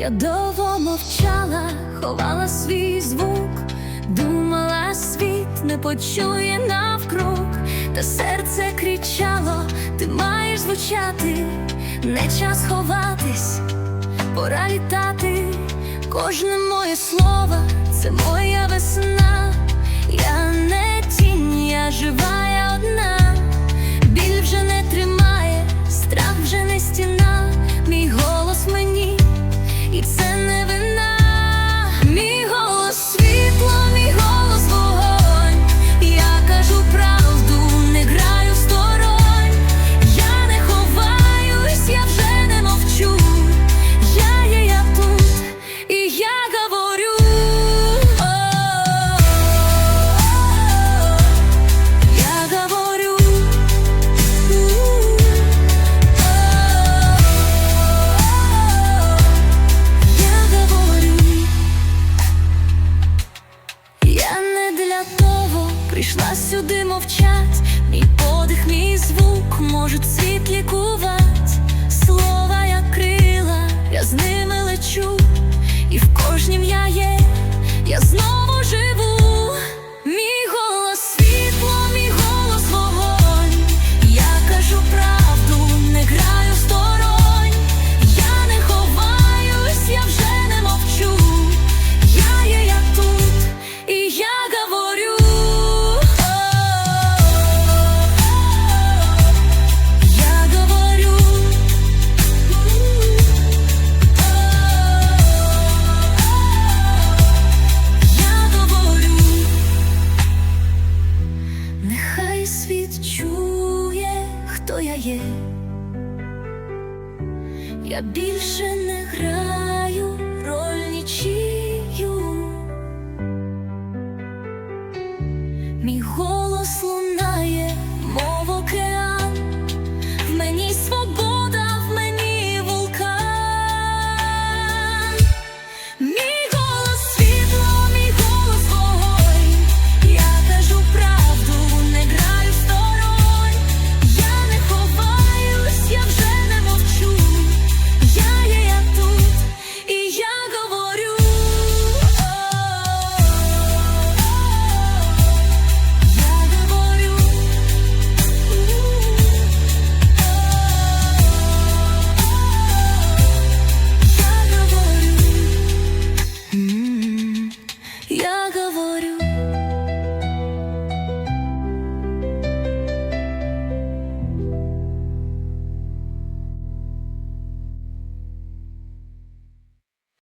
Я довго мовчала, ховала свій звук, думала, світ не почує навкруг, та серце кричало, ти маєш звучати, не час ховатись, пора літати, кожне моє слово це моя весна. Я не тінь, я жива, прийшла сюди мовчать. Мій подих, мій звук може, світ лікувати. я є. Я більше не граю роль нічі.